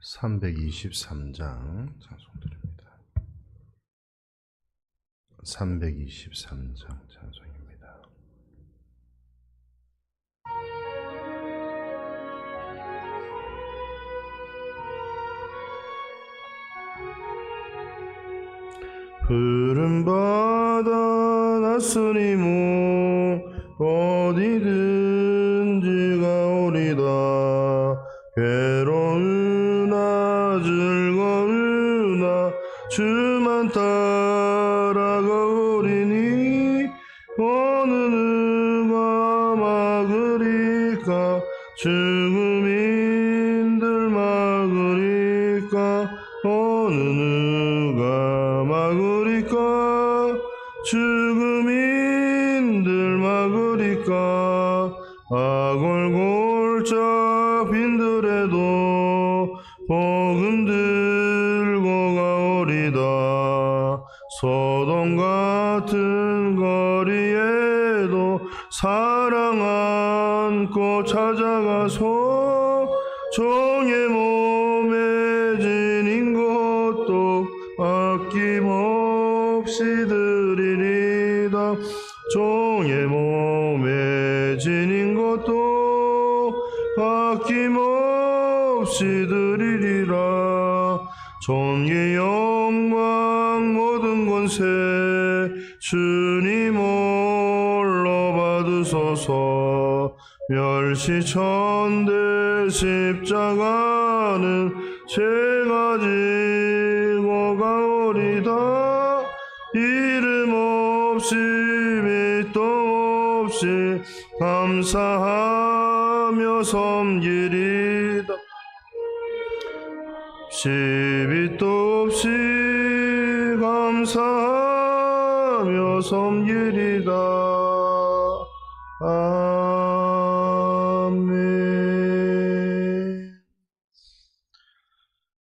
323장 찬송드립니다. 323장 찬송입니다. 푸른 바다 모 어디든지 가오리다 괴로우나 즐거우나 주 복음 들고 가오리다. 소돔 같은 거리에도 사랑 안고 찾아가서 종의 몸에 지닌 것도 아낌없이 드리리다. 종의 몸에 지닌 것도 아낌없이 드리리라. 존귀 영광 모든 권세 주님 홀로 받으소서. 멸시 천대 십자가는 제가 지고 가오리다. 이름 없이 밑도 없이 감사하며 섬기리다 시비도 없이 감사하며 섬기리다 아멘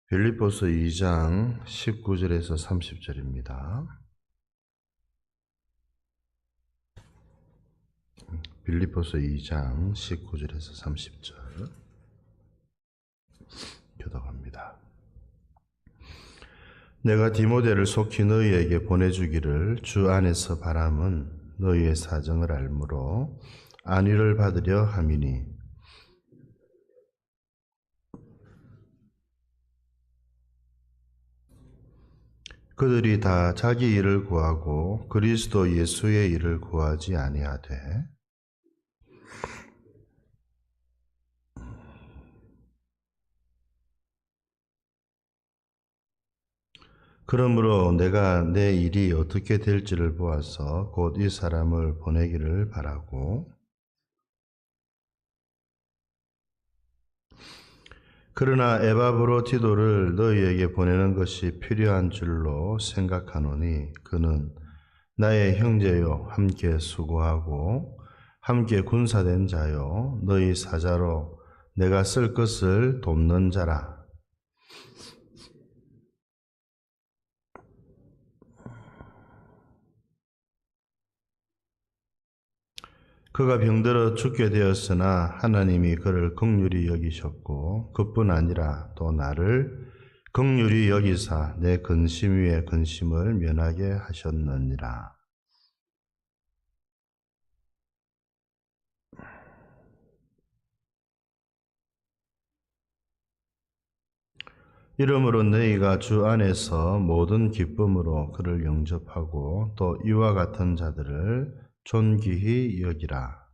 빌립보서 2장 19절에서 30절입니다. 빌립보서 2장 19절에서 30절 교독합니다. 내가 디모데를 속히 너희에게 보내주기를 주 안에서 바람은 너희의 사정을 알므로 안위를 받으려 함이니. 그들이 다 자기 일을 구하고 그리스도 예수의 일을 구하지 아니하되 그러므로 내가 내 일이 어떻게 될지를 보아서 곧 이 사람을 보내기를 바라고. 그러나 에바브로 디도를 너희에게 보내는 것이 필요한 줄로 생각하노니 그는 나의 형제요 함께 수고하고 함께 군사된 자요 너희 사자로 내가 쓸 것을 돕는 자라 그가 병들어 죽게 되었으나 하나님이 그를 극률히 여기셨고 그뿐 아니라 또 나를 극률히 여기사 내 근심 위에 근심을 면하게 하셨느니라. 이러므로 너희가 주 안에서 모든 기쁨으로 그를 영접하고 또 이와 같은 자들을 존귀히 여기라.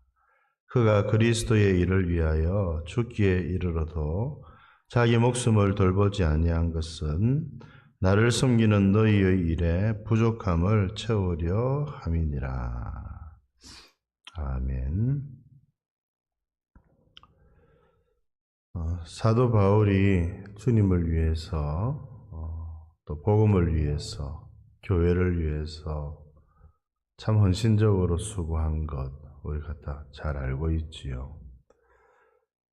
그가 그리스도의 일을 위하여 죽기에 이르러도 자기 목숨을 돌보지 아니한 것은 나를 섬기는 너희의 일에 부족함을 채우려 함이니라. 아멘. 어, 사도 바울이 주님을 위해서 어, 또 복음을 위해서 교회를 위해서 참 헌신적으로 수고한 것 우리가 다 잘 알고 있지요.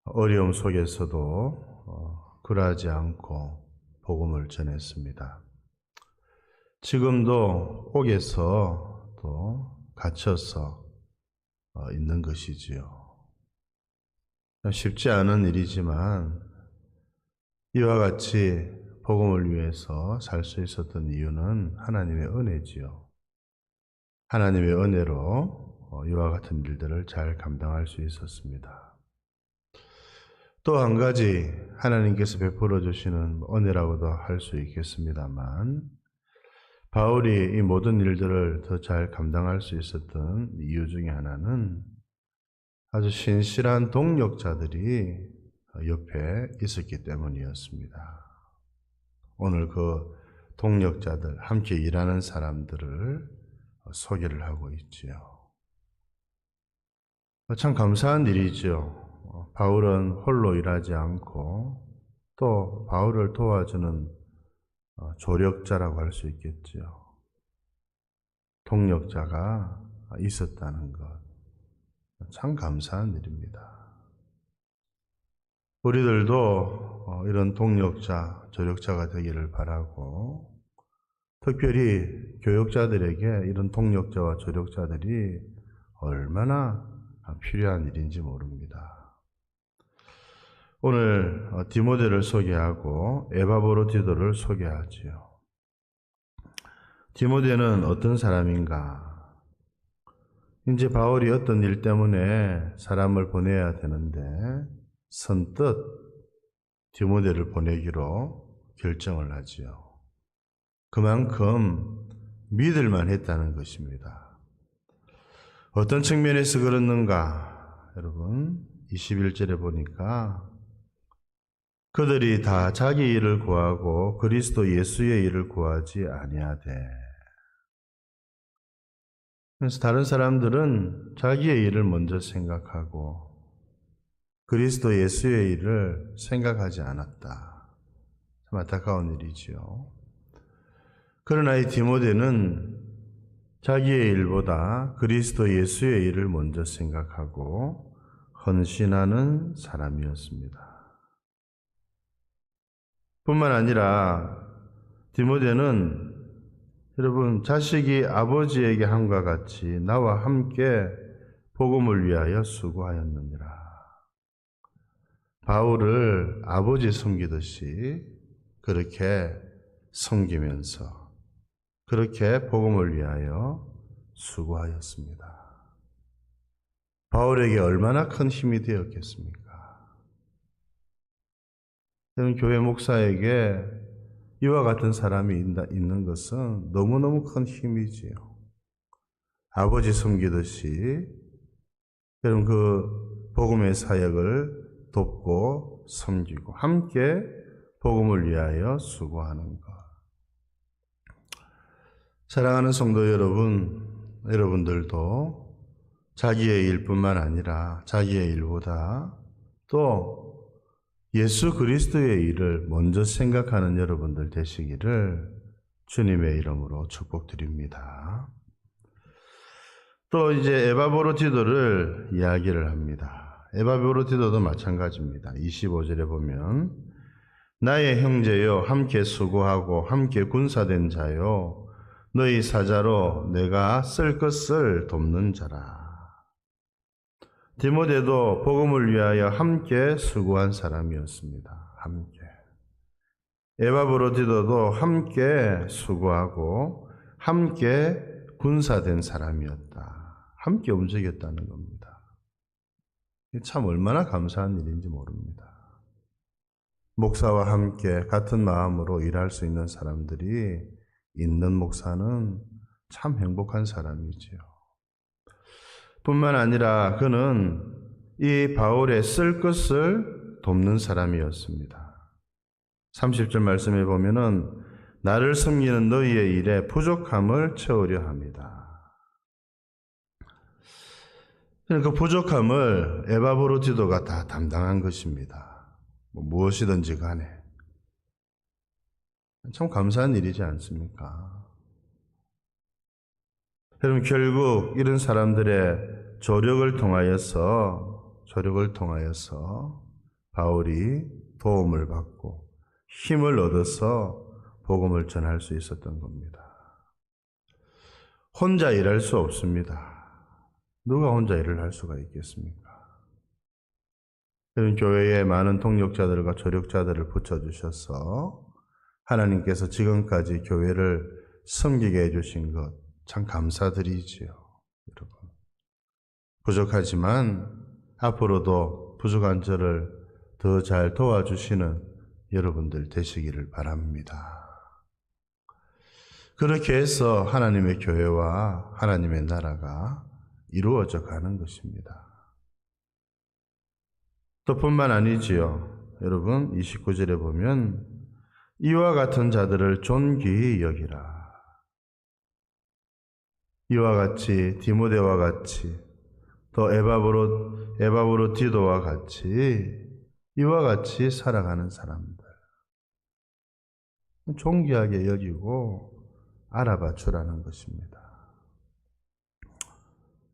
어려움 속에서도 어, 굴하지 않고 복음을 전했습니다. 지금도 옥에서 또 갇혀서 어, 있는 것이지요. 쉽지 않은 일이지만 이와 같이 복음을 위해서 살 수 있었던 이유는 하나님의 은혜지요. 하나님의 은혜로 어, 이와 같은 일들을 잘 감당할 수 있었습니다. 또 한 가지 하나님께서 베풀어 주시는 은혜라고도 할 수 있겠습니다만 바울이 이 모든 일들을 더 잘 감당할 수 있었던 이유 중에 하나는 아주 신실한 동력자들이 옆에 있었기 때문이었습니다. 오늘 그 동력자들, 함께 일하는 사람들을 소개를 하고 있지요. 참 감사한 일이죠. 바울은 홀로 일하지 않고 또 바울을 도와주는 어, 조력자라고 할 수 있겠지요. 동력자가 있었다는 것. 참 감사한 일입니다. 우리들도 어, 이런 동력자, 조력자가 되기를 바라고, 특별히 교육자들에게 이런 동력자와 조력자들이 얼마나 필요한 일인지 모릅니다. 오늘 어, 디모데를 소개하고 에바보로디도를 소개하지요. 디모데는 어떤 사람인가? 이제 바울이 어떤 일 때문에 사람을 보내야 되는데 선뜻 디모데를 보내기로 결정을 하지요. 그만큼 믿을만 했다는 것입니다. 어떤 측면에서 그렇는가? 여러분, 21절에 보니까 그들이 다 자기 일을 구하고 그리스도 예수의 일을 구하지 아니하되. 그래서 다른 사람들은 자기의 일을 먼저 생각하고 그리스도 예수의 일을 생각하지 않았다. 참 안타까운 일이지요. 그러나 이 디모데는 자기의 일보다 그리스도 예수의 일을 먼저 생각하고 헌신하는 사람이었습니다. 뿐만 아니라 디모데는 여러분 자식이 아버지에게 함과 같이 나와 함께 복음을 위하여 수고하였느니라. 바울을 아버지 섬기듯이 그렇게 섬기면서 그렇게 복음을 위하여 수고하였습니다. 바울에게 얼마나 큰 힘이 되었겠습니까? 교회 목사에게 이와 같은 사람이 있는 것은 너무너무 큰 힘이지요. 아버지 섬기듯이 여러분 그 복음의 사역을 돕고 섬기고 함께 복음을 위하여 수고하는 것. 사랑하는 성도 여러분, 여러분들도 자기의 일뿐만 아니라 자기의 일보다 또 예수 그리스도의 일을 먼저 생각하는 여러분들 되시기를 주님의 이름으로 축복드립니다. 또 이제 에바보로티도를 이야기를 합니다. 에바보로티도도 마찬가지입니다. 25절에 보면 나의 형제여 함께 수고하고 함께 군사된 자요 너희 사자로 내가 쓸 것을 돕는 자라. 디모데도 복음을 위하여 함께 수고한 사람이었습니다. 함께. 에바브로디도도 함께 수고하고 함께 군사된 사람이었다. 함께 움직였다는 겁니다. 참 얼마나 감사한 일인지 모릅니다. 목사와 함께 같은 마음으로 일할 수 있는 사람들이 있는 목사는 참 행복한 사람이지요. 뿐만 아니라 그는 이 바울의 쓸 것을 돕는 사람이었습니다. 30절 말씀에 보면은 나를 섬기는 너희의 일에 부족함을 채우려 합니다. 그 부족함을 에바브로 지도가 다 담당한 것입니다. 뭐 무엇이든지 간에. 참 감사한 일이지 않습니까? 여러분 결국 이런 사람들의 조력을 통하여서 조력을 통하여서 바울이 도움을 받고 힘을 얻어서 복음을 전할 수 있었던 겁니다. 혼자 일할 수 없습니다. 누가 혼자 일을 할 수가 있겠습니까? 이런 교회에 많은 동력자들과 조력자들을 붙여주셔서 하나님께서 지금까지 교회를 섬기게 해주신 것 참 감사드리지요, 여러분. 부족하지만 앞으로도 부족한 저를 더 잘 도와주시는 여러분들 되시기를 바랍니다. 그렇게 해서 하나님의 교회와 하나님의 나라가 이루어져 가는 것입니다. 또 뿐만 아니지요. 여러분, 29절에 보면 이와 같은 자들을 존귀히 여기라. 이와 같이 디모데와 같이 또 에바브로 에바브로 디도와 같이 이와 같이 살아가는 사람들 존귀하게 여기고 알아봐 주라는 것입니다.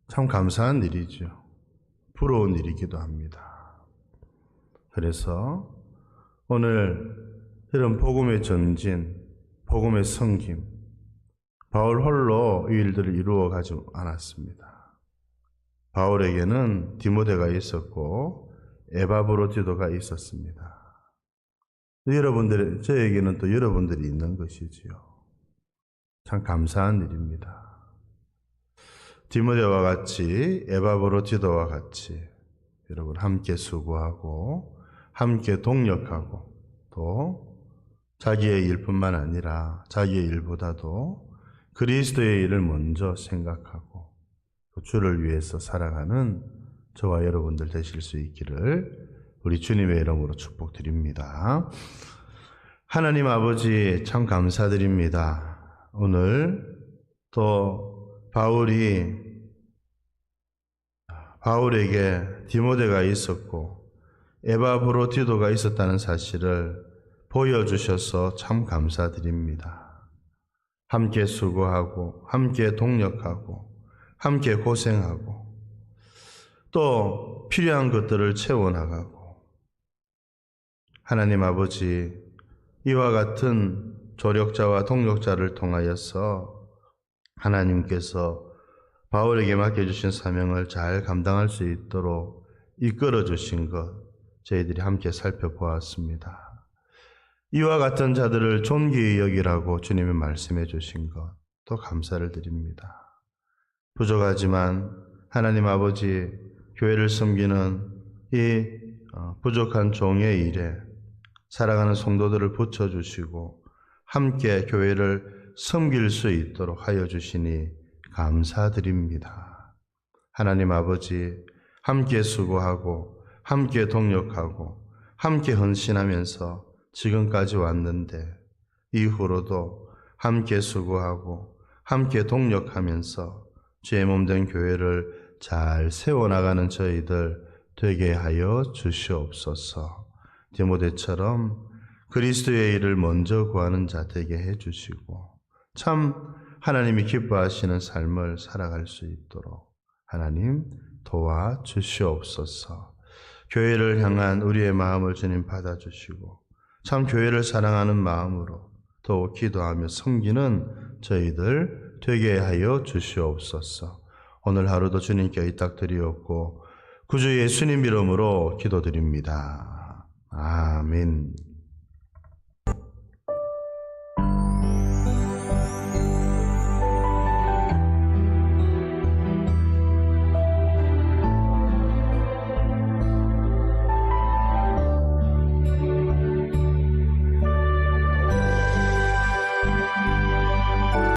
참 감사한 일이죠. 부러운 일이기도 합니다. 그래서 오늘 이런 복음의 전진, 복음의 성김, 바울 홀로 이 일들을 이루어 가지 않았습니다. 바울에게는 디모데가 있었고 에바브로디도가 있었습니다. 여러분들 저에게는 또 여러분들이 있는 것이지요. 참 감사한 일입니다. 디모데와 같이 에바브로디도와 같이 여러분 함께 수고하고 함께 동력하고 또 자기의 일뿐만 아니라 자기의 일보다도 그리스도의 일을 먼저 생각하고 또 주를 위해서 살아가는 저와 여러분들 되실 수 있기를 우리 주님의 이름으로 축복드립니다. 하나님 아버지 참 감사드립니다. 오늘 또 바울이 바울에게 디모데가 있었고 에바브로디도가 있었다는 사실을 보여주셔서 참 감사드립니다. 함께 수고하고, 함께 동력하고, 함께 고생하고, 또 필요한 것들을 채워나가고, 하나님 아버지, 이와 같은 조력자와 동력자를 통하여서 하나님께서 바울에게 맡겨주신 사명을 잘 감당할 수 있도록 이끌어 주신 것, 저희들이 함께 살펴보았습니다. 이와 같은 자들을 존귀히 여기라고 주님이 말씀해 주신 것, 또 감사를 드립니다. 부족하지만 하나님 아버지 교회를 섬기는 이 어, 부족한 종의 일에 살아가는 성도들을 붙여주시고 함께 교회를 섬길 수 있도록 하여 주시니 감사드립니다. 하나님 아버지 함께 수고하고 함께 동력하고 함께 헌신하면서 지금까지 왔는데 이후로도 함께 수고하고 함께 동력하면서 죄 몸된 교회를 잘 세워나가는 저희들 되게 하여 주시옵소서. 디모데처럼 그리스도의 일을 먼저 구하는 자 되게 해 주시고 참 하나님이 기뻐하시는 삶을 살아갈 수 있도록 하나님 도와 주시옵소서. 교회를 향한 우리의 마음을 주님 받아 주시고 참 교회를 사랑하는 마음으로 또 기도하며 섬기는 저희들 되게 하여 주시옵소서. 오늘 하루도 주님께 의탁드리었고 구주 예수님 이름으로 기도드립니다. 아멘.